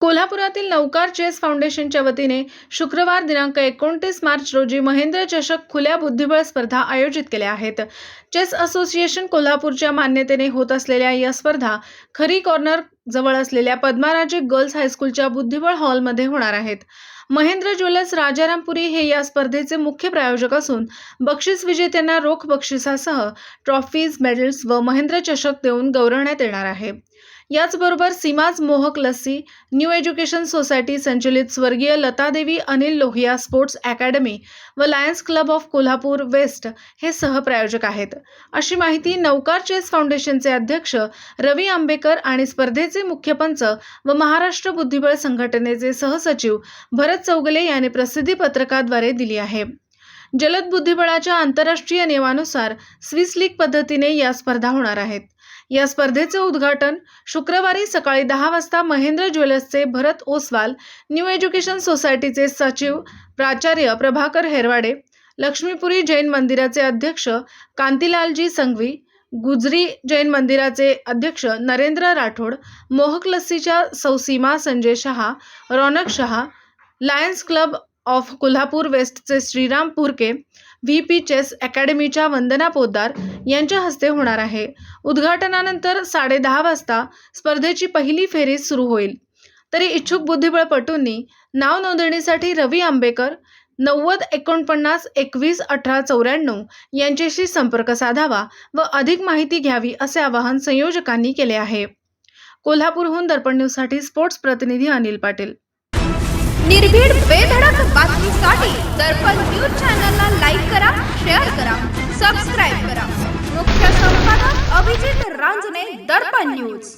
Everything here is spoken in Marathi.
कोल्हापुरातील नौकार चेस फाउंडेशनच्या वतीने शुक्रवार दिनांक एकोणतीस मार्च रोजी महेंद्र चषक खुल्या बुद्धिबळ स्पर्धा आयोजित केल्या आहेत. चेस असोसिएशन कोल्हापूरच्या मान्यतेने होत असलेल्या या स्पर्धा खरी कॉर्नर जवळ असलेल्या पद्माराजे गर्ल्स हायस्कूलच्या बुद्धिबळ हॉलमध्ये होणार आहेत. महेंद्र ज्वेलर्स राजारामपुरी हे या स्पर्धेचे मुख्य प्रायोजक असून बक्षीस विजेत्यांना रोख बक्षिसासह ट्रॉफीज मेडल्स व महेंद्र चषक देऊन गौरवण्यात येणार आहे. याचबरोबर सीमाज मोहक लस्सी न्यू एज्युकेशन सोसायटी संचलित स्वर्गीय लतादेवी अनिल लोहिया स्पोर्ट्स अकॅडमी व Lions club of Kolhapur west हे सहप्रायोजक आहेत. अशी माहिती नौकार चेस फाउंडेशनचे अध्यक्ष रवी आंबेकर आणि स्पर्धेचे मुख्य पंच व महाराष्ट्र बुद्धिबळ संघटनेचे सहसचिव भरत चौगले यांनी प्रसिद्धी पत्रकाद्वारे दिली आहे. जलद बुद्धिबळाच्या आंतरराष्ट्रीय नियमानुसार स्विस लीग पद्धतीने या स्पर्धा होणार आहेत. या स्पर्धेचे उद्घाटन शुक्रवारी सकाळी दहा वाजता महेंद्र ज्वेलर्सचे भरत ओसवाल न्यू एज्युकेशन सोसायटीचे सचिव प्राचार्य प्रभाकर हेरवाडे लक्ष्मीपुरी जैन मंदिराचे अध्यक्ष कांतीलालजी संघवी गुजरी जैन मंदिराचे अध्यक्ष नरेंद्र राठोड मोहक लस्सीच्या सौसीमा Sanjay Shah Raunak Shah Lions club of Kolhapur वेस्टचे Shriram Purke V P chess अकॅडमीच्या Vandana Poddar यांच्या हस्ते होणार आहे. उद्घाटनानंतर साडे दहा वाजता स्पर्धेची पहिली फेरी सुरू होईल. तरी इच्छुक बुद्धिबळपटूंनी नाव नोंदणीसाठी रवी आंबेकर नव्वद एकोणपन्नास एकवीस अठरा चौऱ्याण्णव यांच्याशी संपर्क साधावा व अधिक माहिती घ्यावी असे आवाहन संयोजकांनी केले आहे. कोल्हापूरहून दर्पण न्यूजसाठी स्पोर्ट्स प्रतिनिधी अनिल पाटील. निर्भीड बेधडक बातमीसाठी दर्पण न्यूज चॅनलला लाईक करा शेअर करा सबस्क्राईब करा. मुख्य संपादक अभिजित रांजणे दर्पण न्यूज.